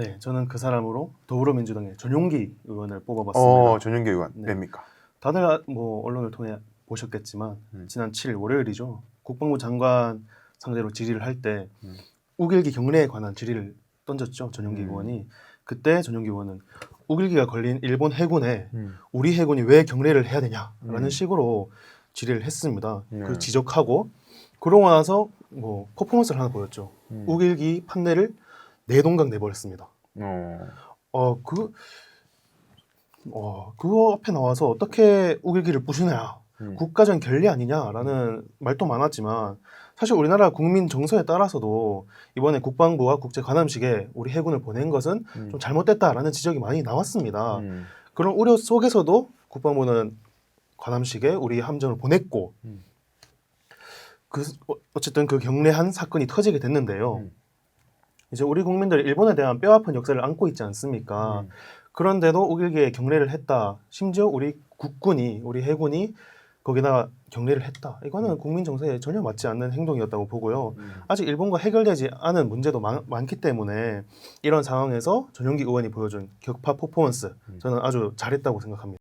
네, 저는 그 사람으로 더불어민주당의 전용기 의원을 뽑아봤습니다. 어, 전용기 의원 네. 뭡니까? 다들 아- 뭐 언론을 통해 보셨겠지만 음. 지난 7일 월요일이죠. 국방부 장관 상대로 질의를 할 때 음. 우길기 경례에 관한 질의를 던졌죠. 전용기 음. 의원이 그때 전용기 의원은 우길기가 걸린 일본 해군에 음. 우리 해군이 왜 경례를 해야 되냐라는 음. 식으로 질의를 했습니다. 네. 그 지적하고 그러고 나서 뭐 퍼포먼스를 하나 보였죠. 음. 우길기 판넬을 내동강 내버렸습니다. 어. 어, 그, 어, 그거 앞에 나와서 어떻게 우길기를 부수냐, 음. 국가적 결례 아니냐라는 말도 많았지만 사실 우리나라 국민 정서에 따라서도 이번에 국방부와 국제 관함식에 우리 해군을 보낸 것은 음. 좀 잘못됐다라는 지적이 많이 나왔습니다. 음. 그런 우려 속에서도 국방부는 관함식에 우리 함정을 보냈고 음. 그 어- 어쨌든 그 경례한 사건이 터지게 됐는데요. 음. 이제 우리 국민들 일본에 대한 뼈아픈 역사를 안고 있지 않습니까? 음. 그런데도 우길기에 경례를 했다. 심지어 우리 국군이 우리 해군이 거기다가 경례를 했다. 이거는 국민 정서에 전혀 맞지 않는 행동이었다고 보고요. 음. 아직 일본과 해결되지 않은 문제도 많, 많기 때문에 이런 상황에서 전용기 의원이 보여준 격파 퍼포먼스 음. 저는 아주 잘했다고 생각합니다.